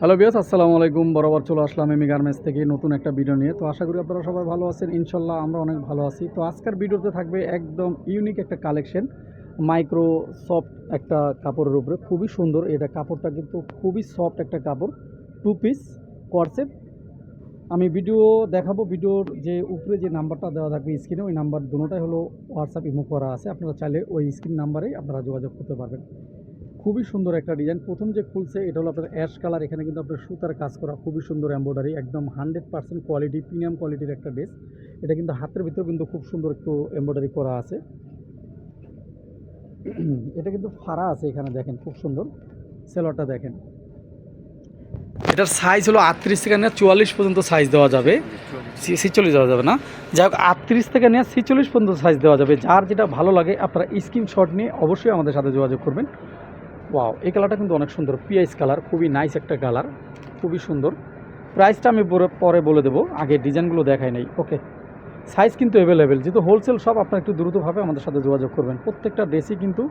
Hello বিয়াস আসসালামু আলাইকুম। বরাবর চলে আসলাম এমি গার্মেন্টস থেকে নতুন একটা ভিডিও নিয়ে। তো আশা করি আপনারা সবাই ভালো আছেন। ইনশাল্লাহ আমরা অনেক ভালো আছি। তো আজকের ভিডিওতে থাকবে একদম ইউনিক একটা কালেকশন মাইক্রো সফট একটা কাপড়ের উপরে। খুবই সুন্দর। এটা কাপড়টা কিন্তু খুবই সফট একটা কাপড়। টু পিস কর্সেট আমি ভিডিও দেখাবো। ভিডিওর যে উপরে যে নাম্বারটা দেওয়া থাকবে স্ক্রিনে ওই নাম্বার দুটোটাই হলো হোয়াটসঅ্যাপ ইমো করা আছে। আপনারা চাইলে ওই স্ক্রিন নাম্বারেই আপনারা যোগাযোগ করতে পারবেন। খুবই সুন্দর একটা ডিজাইন প্রথম যে খুলছে, এটা হলো আপনার অ্যাশ কালার এখানে কিন্তু আপনার সুতার কাজ করা খুবই সুন্দর এম্ব্রয়ডারি একদম হান্ড্রেড পার্সেন্ট কোয়ালিটি প্রিমিয়াম কোয়ালিটির একটা ড্রেস এটা কিন্তু হাতের ভিতরে কিন্তু খুব সুন্দর একটু এম্ব্রয়ডারি করা আছে। এটা কিন্তু ফাড়া আছে এখানে দেখেন, খুব সুন্দর। সেলরটা দেখেন। এটার সাইজ হলো আটত্রিশ থেকে নিয়ে চুয়াল্লিশ পর্যন্ত সাইজ দেওয়া যাবে। ছিচল্লিশ দেওয়া যাবে না। যাই হোক আটত্রিশ থেকে নিয়ে ছিচল্লিশ পর্যন্ত সাইজ দেওয়া যাবে। যার যেটা ভালো লাগে, আপনারা স্ক্রিনশট নিয়ে অবশ্যই আমাদের সাথে যোগাযোগ করবেন। ওয়াও এই কালারটা কিন্তু অনেক সুন্দর। পিআইস কালার খুবই নাইস একটা কালার খুবই সুন্দর। প্রাইসটা আমি পরে- বলে দেবো, আগে ডিজাইনগুলো দেখাই নাই। ওকে সাইজ কিন্তু অ্যাভেলেবেল যেহেতু হোলসেল সব আপনার একটু দ্রুতভাবে আমাদের সাথে যোগাযোগ করবেন। প্রত্যেকটা ড্রেসই কিন্তু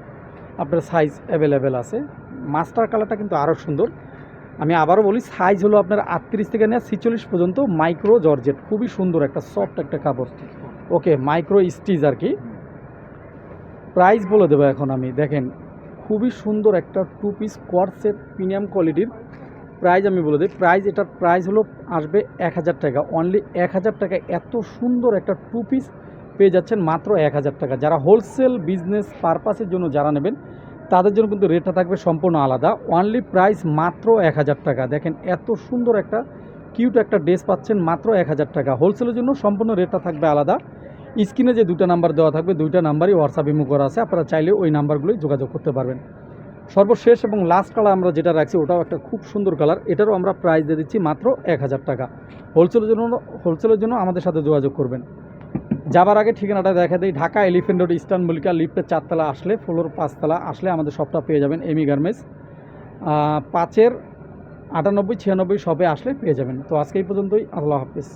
আপনার সাইজ অ্যাভেলেবেল আছে। মাস্টার কালারটা কিন্তু আরও সুন্দর। আমি আবারও বলি সাইজ হলো আপনার আটত্রিশ থেকে নেওয়া ছিচল্লিশ পর্যন্ত মাইক্রো জর্জেট খুবই সুন্দর একটা সফট একটা কাপড়। ওকে মাইক্রো স্টিচ আর কি। প্রাইস বলে দেবো এখন আমি, দেখেন। খুবই সুন্দর একটা টু পিস কোয়ার সেট প্রিমিয়াম কোয়ালিটির প্রাইস আমি বলে দিই। প্রাইস এটার প্রাইস হলো আসবে এক হাজার টাকা। অনলি এক হাজার টাকা। এত সুন্দর একটা টু পিস পেয়ে যাচ্ছেন মাত্র এক হাজার টাকা। যারা হোলসেল বিজনেস পারপাসের জন্য যারা নেবেন, তাদের জন্য কিন্তু রেটটা থাকবে সম্পূর্ণ আলাদা। অনলি প্রাইস মাত্র এক হাজার টাকা। দেখেন এত সুন্দর একটা কিউট একটা ড্রেস পাচ্ছেন মাত্র এক হাজার টাকা। হোলসেলের জন্য সম্পূর্ণ রেটটা থাকবে আলাদা। স্ক্রিনে যে দুটো নাম্বার দেওয়া থাকবে, দুইটা নাম্বারই হোয়াটসঅ্যাপ ইমো করা আছে। আপনারা চাইলে ওই নাম্বারগুলোই যোগাযোগ করতে পারবেন। সর্বশেষ এবং লাস্ট কালার আমরা যেটা রাখছি, ওটাও একটা খুব সুন্দর কালার এটারও আমরা প্রাইস দিয়ে দিচ্ছি মাত্র এক হাজার টাকা। হোলসেলের জন্য হোলসেলের জন্য আমাদের সাথে যোগাযোগ করবেন। যাবার আগে ঠিকানাটা দেখা দিই। Dhaka Elephant Road Eastern Mallika লিফ্টের চারতলা আসলে ফ্লোর পাঁচতলা আসলে আমাদের শপটা পেয়ে যাবেন এমি গার্মেন্টস পাঁচের আটানব্বই, ছিয়ানব্বই সবে আসলে পেয়ে যাবেন। তো আজকে এই পর্যন্তই। আল্লাহ হাফিজ।